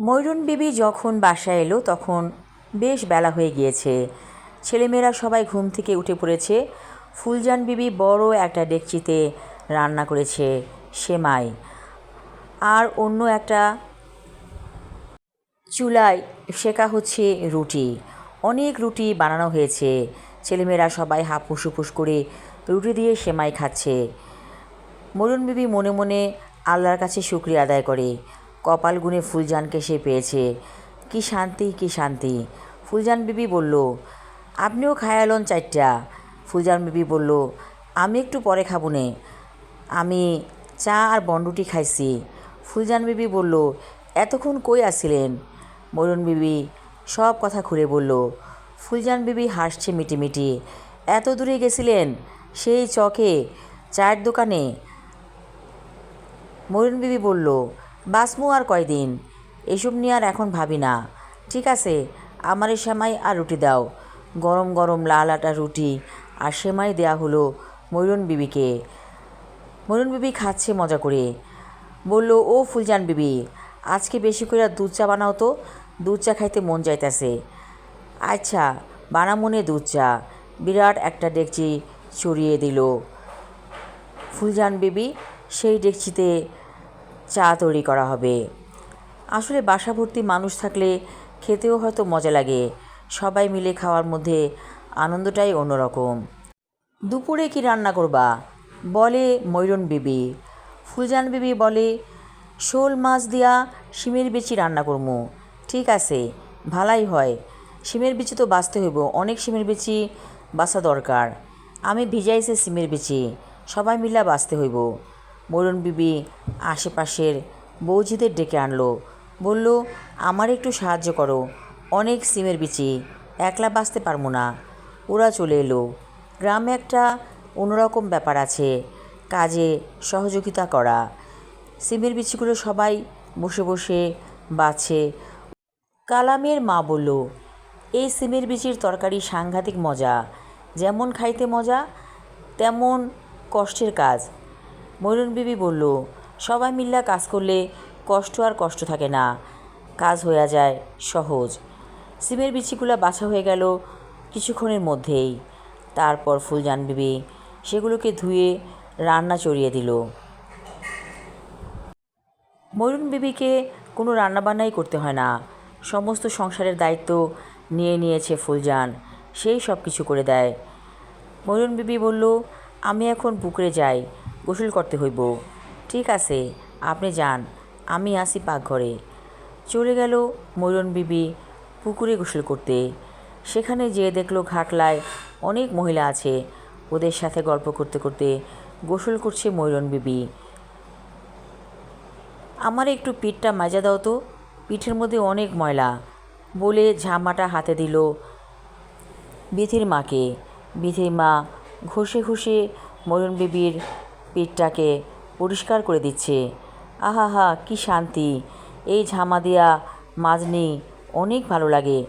ময়ূরন বিবি যখন বাসায় এলো, তখন বেশ বেলা হয়ে গিয়েছে। ছেলেমেয়েরা সবাই ঘুম থেকে উঠে পড়েছে। ফুলজান বিবি বড় একটা ডেকচিতে রান্না করেছে সেমাই। আর অন্য একটা চুলায় শেখা হচ্ছে রুটি। অনেক রুটি বানানো হয়েছে। ছেলেমেয়েরা সবাই হাপুস হুপুস করে রুটি দিয়ে সেমাই খাচ্ছে। মরুন বিবি মনে মনে আল্লাহর কাছে শুক্রিয়া আদায় করে। কপাল গুনে ফুলজানকে সে পেয়েছে। কি শান্তি কি শান্তি। ফুলজান বিবি বলল, আপনিও খায়ালন চারটা ফুলজান বিবি বলল, আমি একটু পরে খাব নে। আমি চা আর বন্ডুটি খাইছি। ফুলজান বিবি বলল, এতক্ষণ কই আসিলেন? মরুন বিবি সব কথা খুলে বলল, ফুলজান বিবি হাসছে মিটিমিটি, এত দূরে গেছিলেন? সেই চকে, চায়ের দোকানে? মরুন বিবি বলল বাসমু আর কয়দিন? এসব নিয়ে আর এখন ভাবি না। ঠিক আছে, আমার এই সেমাই আর রুটি দাও। গরম গরম লাল আটা রুটি আর সেমাই দেয়া হলো ময়ূরন বিবিকে। মরুন বিবি খাচ্ছে মজা করে। বলল, ও ফুলজান বিবি, আজকে বেশি করে দুধ চা বানাও তো। দুধ চা খাইতে মন যাইতাছে। আচ্ছা বানামনে দুধ চা। বিরাট একটা ডেকচি ছড়িয়ে দিল। ফুলজান বিবি সেই ডেকচিতে চা তৈরি করা হবে। আসলে বাসা ভর্তি মানুষ থাকলে খেতেও হয়তো মজা লাগে। সবাই মিলে খাওয়ার মধ্যে আনন্দটাই অন্যরকম। দুপুরে কি রান্না করবা? বলে ময়ূরন বিবি। ফুলজান বিবি বলে, শোল মাছ দিয়া শিমের বিচি রান্না করমু। ঠিক আছে, ভালাই হয়। শিমের বিচি তো বাঁচতে হইব, অনেক শিমের বিচি বাঁচা দরকার। আমি ভিজাইছে সিমের বিচি, সবাই মিলা বাঁচতে হইব। মরুন বিবি আশেপাশের বৌজিদের ডেকে আনলো। বলল, আমার একটু সাহায্য করো। অনেক সিমের বিচি, একলা বাঁচতে পারব না। ওরা চলে এলো। গ্রামে একটা অন্যরকম ব্যাপার আছে, কাজে সহযোগিতা করা। সিমের বিচিগুলো সবাই বসে বসে বাছে কালামের মা বলল, এই সিমের বিচির তরকারি সাংঘাতিক মজা। যেমন খাইতে মজা, তেমন কষ্টের কাজ। ময়ূরন বিবি বলল, সবাই মিল্লা কাজ করলে কষ্ট আর কষ্ট থাকে না। কাজ হয়ে যায় সহজ। সিমের বিচিগুলো বাছা হয়ে গেল কিছুক্ষণের মধ্যেই। তারপর ফুলজান বিবি সেগুলোকে ধুয়ে রান্না চড়িয়ে দিল। ময়ূরন বিবিকে কোনো রান্নাবান্নাই করতে হয় না। সমস্ত সংসারের দায়িত্ব নিয়ে নিয়েছে ফুলজান। সেই সব কিছু করে দেয়। ময়ূরন বিবি বলল, আমি এখন বুকরে যাই। গোসল করতে হইব। ঠিক আছে, আপনি যান, আমি আসি পাকঘরে। চলে গেল ময়ূরন বিবি পুকুরে গোসল করতে। সেখানে যেয়ে দেখল ঘাটলায় অনেক মহিলা আছে। ওদের সাথে গল্প করতে করতে গোসল করছে ময়ূরন বিবি। আমার একটু পিঠটা মাজা দাও তো, পিঠের মধ্যে অনেক ময়লা। বলে ঝামাটা হাতে দিল বিথির মাকে। বিথির মা ঘষে ঘষে মরণ বিবির পিঠটাকে পরিষ্কার করে দিচ্ছে। আহা হা, কি শান্তি। এই ঝামা দিয়া মাজনি অনেক ভালো লাগে।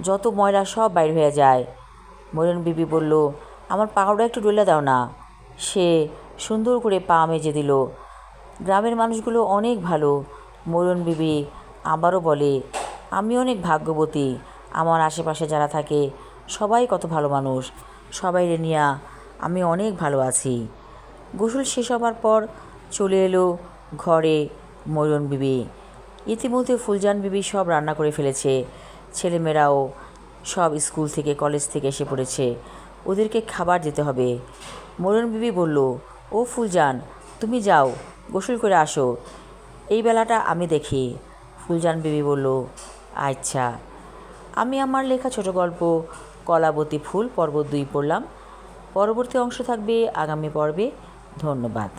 যত ময়লা সব বাইর হয়ে যায়। মরণ বিবি বলল, আমার পাউডার একটু ডলে দাও না। সে সুন্দর করে পা মেজে দিল। গ্রামের মানুষগুলো অনেক ভালো। মরণ বিবি আবারও বলে, আমি অনেক ভাগ্যবতী। আমার আশেপাশে যারা থাকে, সবাই কত ভালো মানুষ। সবাই নিয়া আমি অনেক ভালো আছি। গোসল শেষ হবার পর চলে এলো ঘরে ময়ূরন বিবি। ইতিমধ্যে ফুলজান বিবি সব রান্না করে ফেলেছে। ছেলেমেয়েরাও সব স্কুল থেকে, কলেজ থেকে এসে পড়েছে। ওদেরকে খাবার দিতে হবে। মরণ বিবি বলল, ও ফুলজান, তুমি যাও, গোসল করে আসো। এই বেলাটা আমি দেখি। ফুলজান বিবি বলল আচ্ছা। আমি আমার লেখা ছোট গল্প, কলাবতী ফুল, পর্ব দুই পড়লাম। পরবর্তী অংশ থাকবে আগামী পর্বে। ধন্যবাদ।